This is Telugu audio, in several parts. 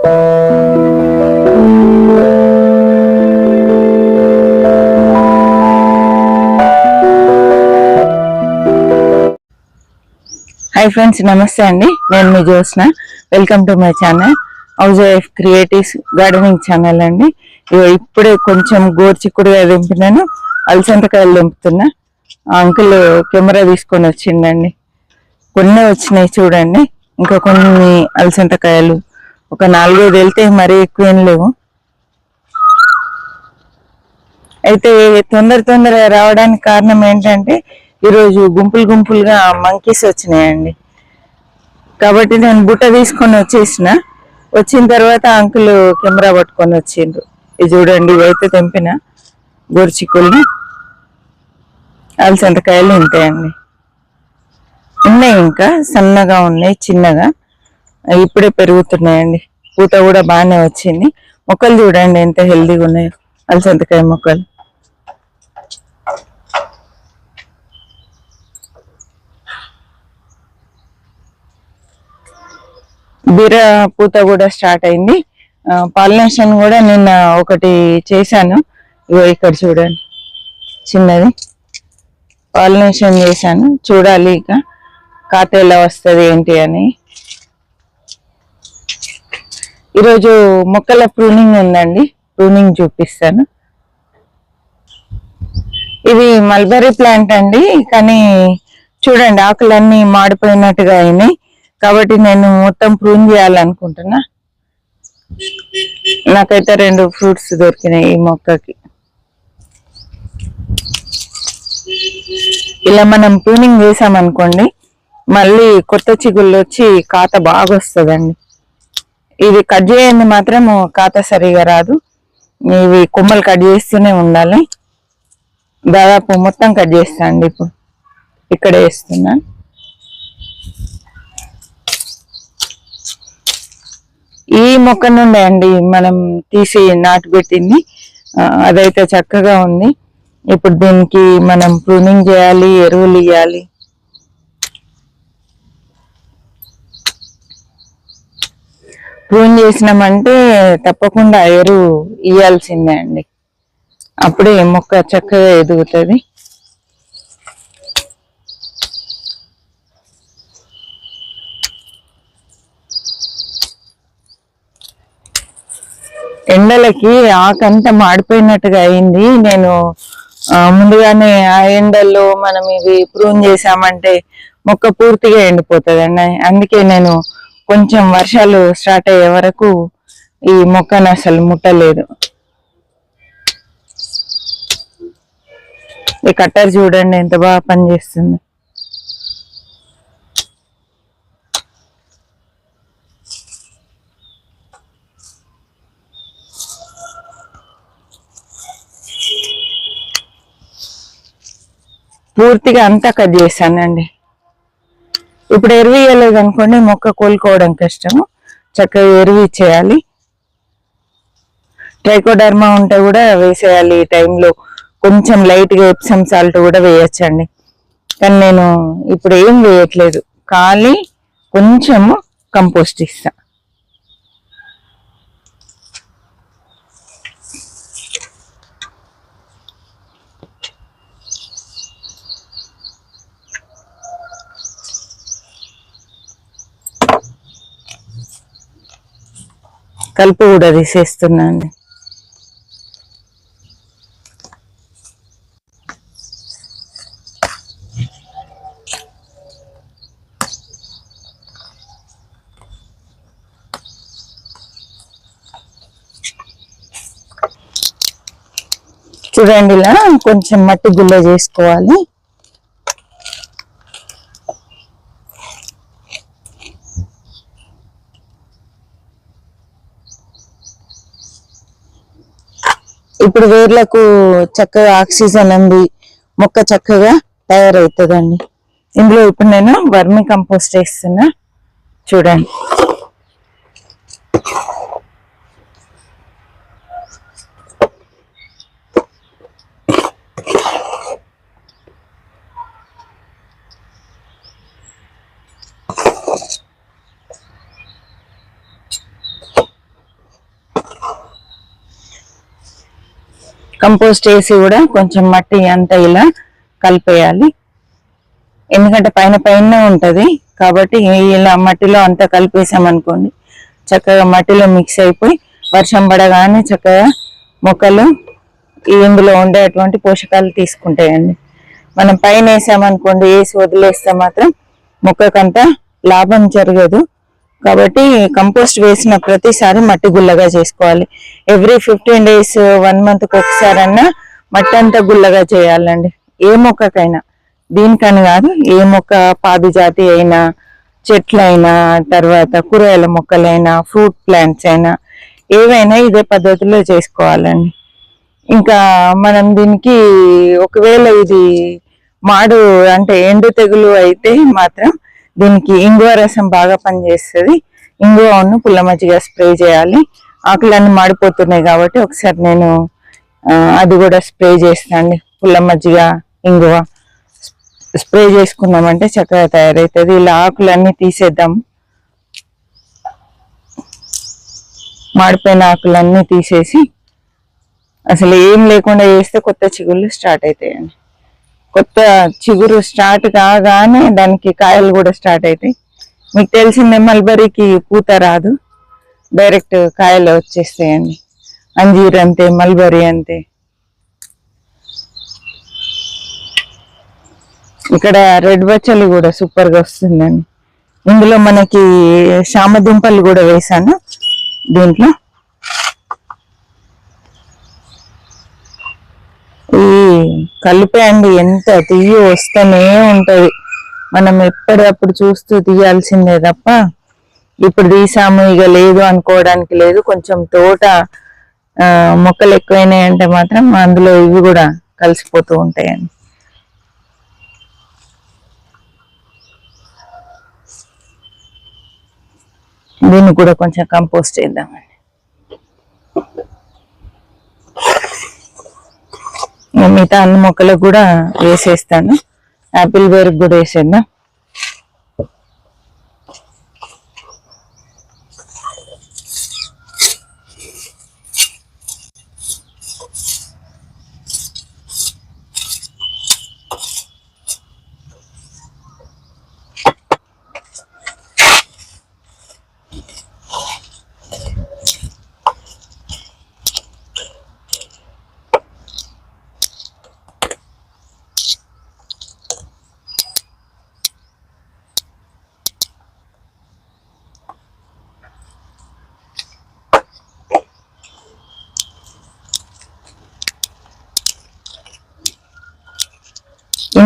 హాయ్ ఫ్రెండ్స్ నమస్తే అండి. నేను మీ Jyotsna. Welcome to my channel house wife creatives gardening channel అండి. ఇగో ఇప్పుడే కొంచెం గోర్చిక్కుడుగా దింపినాను. అలసంతకాయలు దింపుతున్నా. ఆ అంకుల్ కెమెరా తీసుకొని వచ్చిండండి. కొన్ని వచ్చినాయి చూడండి. ఇంకా కొన్ని అలసంతకాయలు ఒక నాలుగైదు వెళ్తే మరీ ఎక్కువ ఏం లేవు. అయితే తొందర తొందరగా రావడానికి కారణం ఏంటంటే ఈరోజు గుంపులు గుంపులుగా మంకీస్ వచ్చినాయండి. కాబట్టి నేను బుట్ట తీసుకొని వచ్చేసిన. వచ్చిన తర్వాత అంకుల్ కెమెరా పట్టుకొని వచ్చిండ్రు. ఇది చూడండి ఇవైతే తెంపిన గోరుచిక్కుల్ని అలసంతకాయలు ఉంటాయండి ఉన్నాయి ఇంకా సన్నగా ఉన్నాయి చిన్నగా. ఇప్పుడే పెరుగుతున్నాయండి. పూత కూడా బాగానే వచ్చింది. మొక్కలు చూడండి ఎంత హెల్దీగా ఉన్నాయో. అలసంతకాయ మొక్కలు. బీర పూత కూడా స్టార్ట్ అయింది. పాలినేషన్ కూడా నిన్న ఒకటి చేశాను. ఇగో ఇక్కడ చూడండి. చిన్నది. పాలినేషన్ చేశాను. చూడాలి ఇక. కాత ఎలా వస్తుంది ఏంటి అని. ఈరోజు మొక్కల ప్రూనింగ్ ఉందండి. ప్రూనింగ్ చూపిస్తాను. ఇది మల్బరీ ప్లాంట్ అండి. కానీ చూడండి ఆకులన్నీ మాడిపోయినట్టుగా అయినాయి. కాబట్టి నేను మొత్తం ప్రూన్ చేయాలనుకుంటున్నా. నాకైతే రెండు ఫ్రూట్స్ దొరికినాయి ఈ మొక్కకి. ఇలా మనం ప్రూనింగ్ చేసామనుకోండి మళ్ళీ కొత్త చిగుళ్ళు వచ్చి కాత బాగా వస్తుందండి ఇది కట్ చేయండి మాత్రం కాత సరిగా రాదు. ఇవి కొమ్మలు కట్ చేస్తూనే ఉండాలి. దాదాపు మొత్తం కట్ చేస్తా అండి ఇప్పుడు. ఇక్కడ వేస్తున్నాను ఈ మొక్క నుండే అండి మనం తీసి నాటు పెట్టింది. అదైతే చక్కగా ఉంది. ఇప్పుడు దీనికి మనం ప్రూనింగ్ చేయాలి ఎరువులు ఇవ్వాలి ప్రూన్ చేసినామంటే తప్పకుండా ఎరువు ఇయ్యాల్సిందే అండి. అప్పుడే మొక్క చక్కగా ఎదుగుతుంది. ఎండలకి ఆకంతా మాడిపోయినట్టుగా అయింది. నేను ముందుగానే ఆ ఎండల్లో మనం ఇవి ప్రూన్ చేసామంటే మొక్క పూర్తిగా ఎండిపోతుంది అందుకే నేను కొంచెం వర్షాలు స్టార్ట్ అయ్యే వరకు ఈ మొక్కను అసలు ముట్టలేదు. ఈ కట్టర్ చూడండి ఎంత బాగా పనిచేస్తుంది. పూర్తిగా అంతా కట్ చేశానండి. ఇప్పుడు ఎరువు ఇవ్వలేదు అనుకోండి మొక్క కోలుకోవడం కష్టము. చక్కగా ఎరువు ఇచ్చేయాలి. ట్రైకోడర్మా ఉంటే కూడా వేసేయాలి ఈ టైంలో కొంచెం లైట్గా ఎప్సమ్ సాల్ట్ కూడా వేయచ్చండి. కానీ నేను ఇప్పుడు ఏం వేయట్లేదు. ఖాళీ కొంచెము కంపోస్ట్ ఇస్తా. కలుపు కూడా తీసేస్తున్నాండి చూడండి ఇలా కొంచెం మట్టి గుల్ల చేసుకోవాలి. ఇప్పుడు వేర్లకు చక్కగా ఆక్సిజన్ అంది మొక్క చక్కగా తయారవుతుందండి. ఇందులో ఇప్పుడు నేను వర్మి కంపోస్ట్ వేస్తున్నా. చూడండి. కంపోస్ట్ వేసి కూడా కొంచెం మట్టి అంతా ఇలా కలిపేయాలి. ఎందుకంటే పైన పైన ఉంటుంది. కాబట్టి ఇలా మట్టిలో అంతా కలిపేసామనుకోండి చక్కగా మట్టిలో మిక్స్ అయిపోయి వర్షం పడగానే చక్కగా మొక్కలు ఇందులో ఉండేటువంటి పోషకాలు తీసుకుంటాయండి. మనం పైన వేసామనుకోండి వేసి వదిలేస్తే మాత్రం మొక్కకంతా లాభం జరగదు. కాబట్టి కంపోస్ట్ వేసిన ప్రతిసారి మట్టి గుల్లగా చేసుకోవాలి. Every fifteen days one month ఒకసారి అన్నా మట్టి అంతా గుల్లగా చేయాలండి. ఏ మొక్కకైనా. దీనికని కాదు ఏ మొక్క పాదు జాతి అయినా చెట్లైనా తర్వాత కూరగాయల మొక్కలైనా ఫ్రూట్ ప్లాంట్స్ అయినా ఏవైనా ఇదే పద్ధతిలో చేసుకోవాలండి. ఇంకా మనం దీనికి ఒకవేళ ఇది మాడు అంటే ఎండు తెగులు అయితే మాత్రం దీనికి ఇంగువ రసం బాగా పనిచేస్తుంది. ఇంగువను పుల్ల మజ్జిగ స్ప్రే చేయాలి. ఆకులన్నీ మాడిపోతున్నాయి కాబట్టి ఒకసారి నేను అది కూడా స్ప్రే చేస్తాను పుల్ల మజ్జిగ ఇంగువ స్ప్రే చేసుకున్నామంటే చక్కగా తయారవుతుంది ఇలా ఆకులన్నీ తీసేద్దాం. మాడిపోయిన ఆకులన్నీ తీసేసి అసలు ఏం లేకుండా చేస్తే కొత్త చిగుళ్ళు స్టార్ట్ అవుతాయండి కొత్త చిగురు స్టార్ట్ కాగానే దానికి కాయలు కూడా స్టార్ట్ అవుతాయి. మీకు తెలిసిందే మల్బరీకి పూత రాదు. డైరెక్ట్ కాయలు వచ్చేస్తాయండి. అంజీర్ అంతే మల్బరీ అంతే. ఇక్కడ రెడ్ బచ్చలి కూడా సూపర్గా వస్తుందండి. ఇందులో మనకి శామ దుంపలు కూడా వేసాను దీంట్లో. ఈ కలిపే అండి ఎంత తీయ వస్తూనే ఉంటది. మనం ఎప్పటికప్పుడు చూస్తూ తీయాల్సిందే తప్ప ఇప్పుడు తీసాము ఇక లేదు అనుకోవడానికి లేదు. కొంచెం తోట ఆ, మొక్కలు ఎక్కువైనాయి అంటే మాత్రం అందులో ఇవి కూడా కలిసిపోతూ ఉంటాయండి. దీన్ని కూడా కొంచెం కంపోస్ట్ చేద్దామండి. మిగతా అన్ని మొక్కలకు కూడా వేసేస్తాను. యాపిల్ వేరుకు కూడా వేసేద్దాం.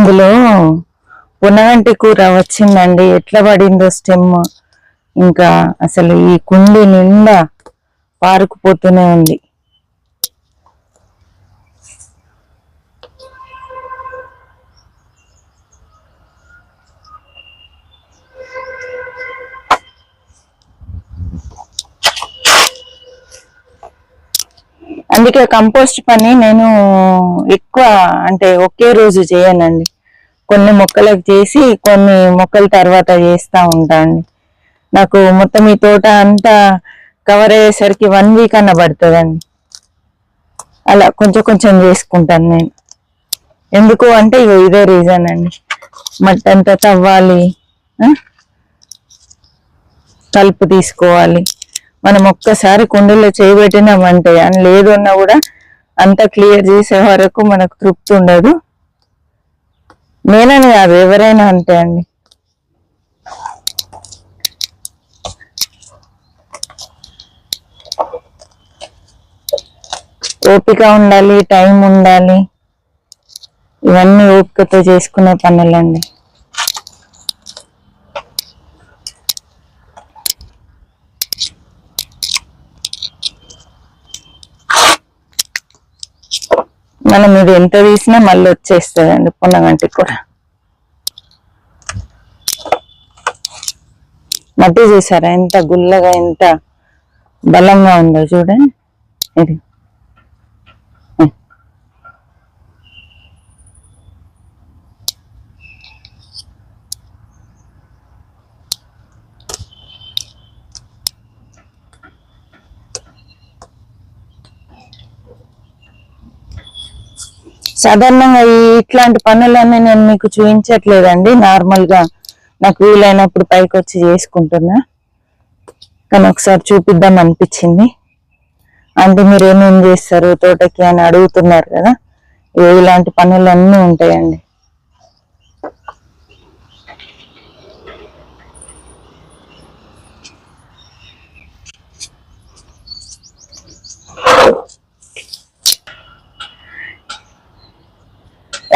అందులో పునగంటి కూర వచ్చిందండి. ఎట్లా పడిందో స్టెమ్. ఇంకా అసలు ఈ కుండి నిండా పారుకుపోతూనే ఉంది. అందుకే కంపోస్ట్ పని నేను ఎక్కువ అంటే ఒకే రోజు చేయనండి. కొన్ని మొక్కలకు చేసి కొన్ని మొక్కల తర్వాత చేస్తూ ఉంటాను నాకు మొత్తం ఈ తోట అంతా కవర్ అయ్యేసరికి వన్ వీక్ అన్న పడుతుందండి. అలా కొంచెం కొంచెం చేసుకుంటాను నేను. ఎందుకు అంటే ఇగో ఇదే రీజన్ అండి. మట్టి అంతా తవ్వాలి తలుపు కలుపు తీసుకోవాలి. మనం ఒక్కసారి కుండలో చేయబెట్టినామంటే అని లేదు అన్నా కూడా అంతా క్లియర్ చేసే వరకు మనకు తృప్తి ఉండదు. నేనని కాదు ఎవరైనా అంతే అండి. ఓపిక ఉండాలి టైం ఉండాలి. ఇవన్నీ ఓపికతో చేసుకునే పనులండి. మనం ఇది ఎంత తీసినా మళ్ళీ వచ్చేస్తుందండి పున్నగంటి కూడా మట్టి చూసారా? ఎంత గుల్లగా ఎంత బలంగా ఉందో చూడండి. ఇది. సాధారణంగా ఇట్లాంటి పనులన్నీ నేను మీకు చూపించట్లేదండి. నార్మల్గా నాకు వీలైనప్పుడు పైకి వచ్చి చేసుకుంటున్నా. కానీ ఒకసారి చూపిద్దాం అనిపించింది. అంటే మీరు ఏమేం చేస్తారు? తోటకి అని అడుగుతున్నారు కదా. ఇగో ఇలాంటి పనులన్నీ ఉంటాయండి.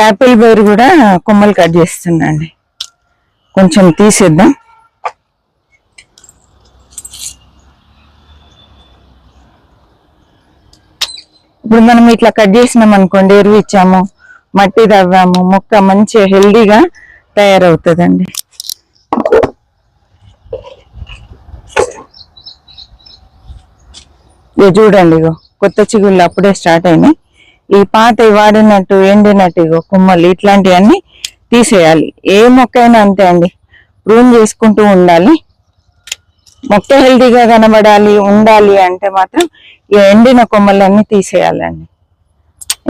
యాపిల్ బైర్ కూడా కొమ్మలు కట్ చేస్తున్నాండి కొంచెం తీసేద్దాం. ఇప్పుడు మనం ఇట్లా కట్ చేసినాం అనుకోండి ఎరువు ఇచ్చాము మట్టి తవ్వాము మొక్క మంచి హెల్దీగా తయారవుతుందండి. ఇగో చూడండి ఇగో కొత్త చిగుళ్ళు అప్పుడే స్టార్ట్ అయినాయి. ఈ పాత వాడినట్టు ఎండినట్టు ఇగో కొమ్మలు ఇట్లాంటివన్నీ తీసేయాలి. ఏ మొక్క అయినా అంతే అండి. ప్రూన్ చేసుకుంటూ ఉండాలి. మొక్క హెల్దీగా కనబడాలి ఉండాలి అంటే మాత్రం ఈ ఎండిన కొమ్మలన్నీ తీసేయాలండి.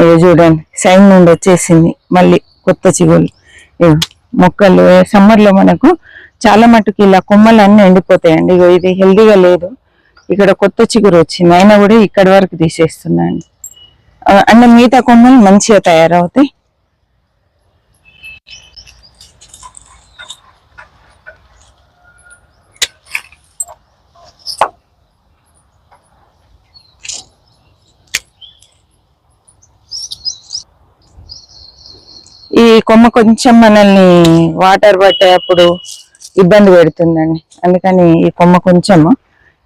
ఇవి చూడండి సైన్ నుండి వచ్చేసింది మళ్ళీ కొత్త చిగుళ్ళు. ఇగో మొక్కలు సమ్మర్లో మనకు చాలా మటుకు ఇలా కొమ్మలన్నీ ఎండిపోతాయండి. ఇగో ఇది హెల్దీగా లేదు. ఇక్కడ కొత్త చిగురు వచ్చింది. అయినా కూడా ఇక్కడి వరకు తీసేస్తున్నాను. అంటే మిగతా కొమ్మలు మంచిగా తయారవుతాయి? ఈ కొమ్మ కొంచెం మనల్ని వాటర్ పట్టేటప్పుడు ఇబ్బంది పెడుతుందండి. అందుకని ఈ కొమ్మ కొంచెం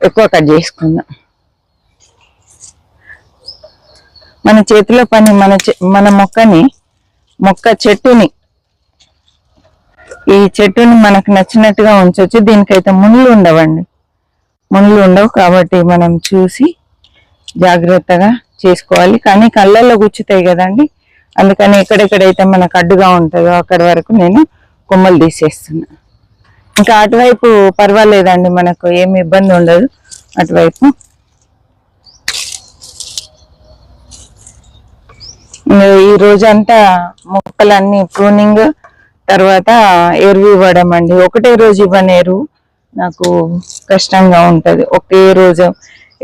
ఎక్కువ కట్ చేసుకుందాం. మన చేతిలో పని మన మన మొక్కని మొక్క చెట్టుని. ఈ చెట్టుని మనకు నచ్చినట్టుగా ఉంచవచ్చు దీనికైతే ముళ్ళు ఉండవండి. ముళ్ళు ఉండవు కాబట్టి మనం చూసి జాగ్రత్తగా చేసుకోవాలి. కానీ కళ్ళల్లో గుచ్చుతాయి కదండి. అందుకని ఎక్కడెక్కడైతే మనకు అడ్డుగా ఉంటుందో అక్కడి వరకు నేను కొమ్మలు తీసేస్తున్నా. ఇంకా అటువైపు పర్వాలేదండి. మనకు ఏమి ఇబ్బంది ఉండదు. అటువైపు ఈ రోజంతా మొక్కలన్నీ ప్రూనింగ్ తర్వాత ఎరువు ఇవ్వడం అండి. ఒకటే రోజు ఇవ్వని ఎరువు నాకు కష్టంగా ఉంటుంది. ఒకే రోజు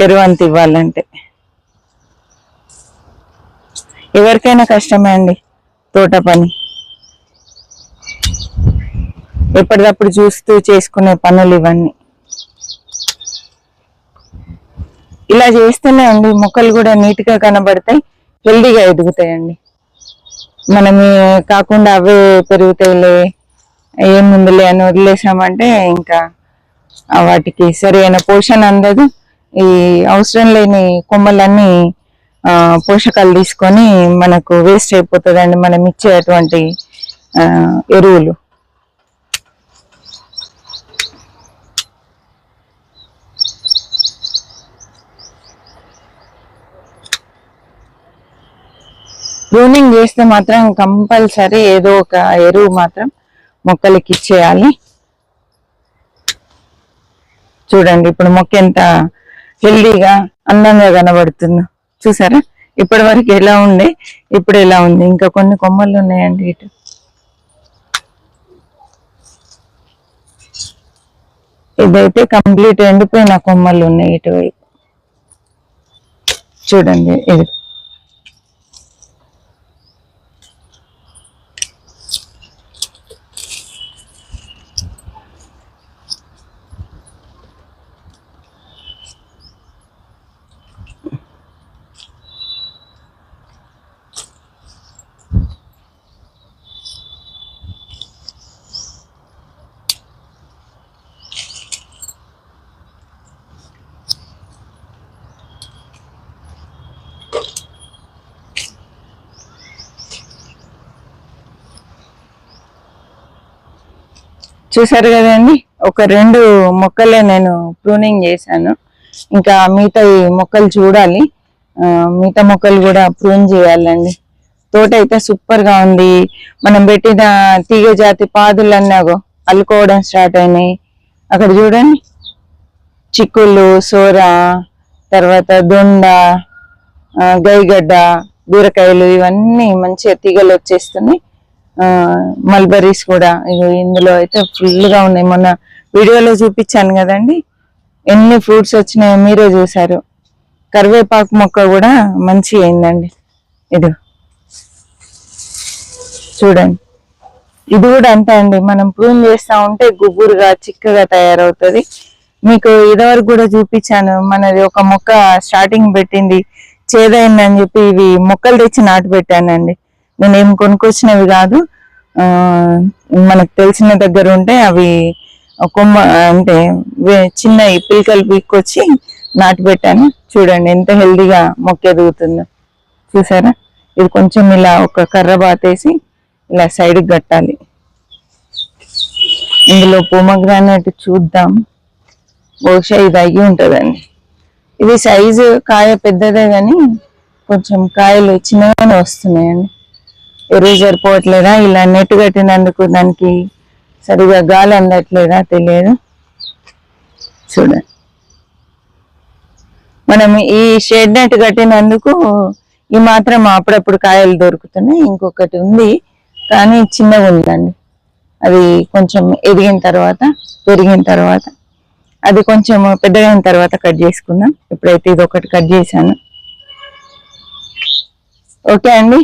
ఎరువు అంత ఇవ్వాలంటే. ఎవరికైనా కష్టమే అండి తోట పని. ఎప్పటికప్పుడు చూస్తూ చేసుకునే పనులు ఇవన్నీ. ఇలా చేస్తేనే అండి మొక్కలు కూడా నీట్గా కనబడతాయి. హెల్దీగా ఎదుగుతాయండి. మనం కాకుండా అవే పెరుగుతాయిలే ఏముందిలే అని వదిలేసామంటే ఇంకా వాటికి సరైన పోషణ అందదు. ఈ అవసరం లేని కొమ్మలన్నీ పోషకాలు తీసుకొని మనకు వేస్ట్ అయిపోతుందండి మనం ఇచ్చేటువంటి ఎరువులు. ప్రూనింగ్ చేస్తే మాత్రం కంపల్సరీ ఏదో ఒక ఎరువు మాత్రం మొక్కలకి ఇచ్చేయాలి. చూడండి ఇప్పుడు మొక్క ఎంత హెల్దీగా అందంగా కనబడుతుందో చూసారా? ఇప్పటి వరకు ఎలా ఉండే ఇప్పుడు ఎలా ఉంది? ఇంకా కొన్ని కొమ్మలు ఉన్నాయండి ఇటు. ఇదైతే కంప్లీట్ ఎండిపోయిన కొమ్మలు ఉన్నాయి ఇటువైపు. చూడండి ఇది. చూసారు కదండి? ఒక రెండు మొక్కలే నేను ప్రూనింగ్ చేశాను. ఇంకా మిగతా ఈ మొక్కలు చూడాలి. మిగతా మొక్కలు కూడా ప్రూన్ చేయాలండి. తోట అయితే సూపర్గా ఉంది. మనం పెట్టిన తీగ జాతి పాదులన్నాగో అల్లుకోవడం స్టార్ట్ అయినాయి. అక్కడ చూడండి. చిక్కుళ్ళు సోర తర్వాత దొండ గైగడ్డ బీరకాయలు ఇవన్నీ మంచిగా తీగలు వచ్చేస్తున్నాయి. మల్బరీస్ కూడా. ఇందులో అయితే full గా ఉన్నాయి. మొన్న వీడియోలో చూపించాను కదండి. ఎన్ని ఫ్రూట్స్ వచ్చినాయో మీరే చూసారు కరివేపాకు మొక్క కూడా మంచి అయిందండి. ఇది చూడండి. ఇది కూడా అంతే అండి. మనం ప్రూన్ చేస్తా ఉంటే గుబురుగా చిక్కగా తయారవుతుంది. మీకు ఇదివరకు కూడా చూపించాను. మనది ఒక మొక్క స్టార్టింగ్ పెట్టింది. చేదైందని చెప్పి ఇవి మొక్కలు తెచ్చి నాటు పెట్టానండి. నేను ఏం కొనుక్కొచ్చినవి కాదు. మనకు తెలిసిన దగ్గర ఉంటే అవి కొమ్మ అంటే చిన్న పిలకలు పీక్కొచ్చి నాటు పెట్టాను. చూడండి ఎంత హెల్దీగా మొక్క ఎదుగుతుందో. చూసారా? ఇది కొంచెం ఇలా ఒక కర్ర బాతేసి ఇలా సైడ్కి కట్టాలి. ఇందులో పొమగ్రానైట్ చూద్దాం. బహుశా ఇది అయ్యి ఉంటుందండి. ఇది సైజు కాయ పెద్దదే కానీ కొంచెం కాయలు చిన్నగానే వస్తున్నాయండి. ఎరువు సరిపోవట్లేదా ఇలా నెట్ కట్టినందుకు దానికి సరిగా గాలి అందట్లేదా తెలియదు. చూడండి. మనం ఈ షెడ్ నెట్ కట్టినందుకు ఈ మాత్రం అప్పుడప్పుడు కాయలు దొరుకుతున్నాయి. ఇంకొకటి ఉంది కానీ చిన్నగా ఉందండి. అది కొంచెం ఎదిగిన తర్వాత పెరిగిన తర్వాత. అది కొంచెం పెద్దగా తర్వాత కట్ చేసుకుందాం. ఇప్పుడైతే ఇది ఒకటి కట్ చేశాను. ఓకే అండి?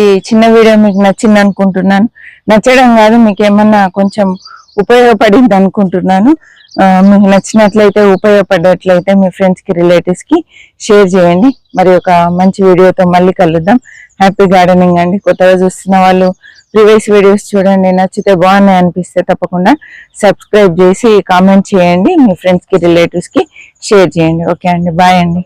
ఈ చిన్న వీడియో మీకు నచ్చింది అనుకుంటున్నాను. నచ్చడం కాదు మీకు ఏమన్నా కొంచెం ఉపయోగపడింది అనుకుంటున్నాను. మీకు నచ్చినట్లయితే ఉపయోగపడ్డట్లయితే మీ ఫ్రెండ్స్కి రిలేటివ్స్కి షేర్ చేయండి. మరి ఒక మంచి వీడియోతో మళ్ళీ కలుద్దాం. హ్యాపీ గార్డెనింగ్ అండి. కొత్తగా చూస్తున్న వాళ్ళు ప్రీవియస్ వీడియోస్ చూడండి. నచ్చితే బాగున్నాయి అనిపిస్తే తప్పకుండా సబ్స్క్రైబ్ చేసి కామెంట్ చేయండి. మీ ఫ్రెండ్స్కి రిలేటివ్స్కి షేర్ చేయండి. ఓకే అండి. బాయ్ అండి.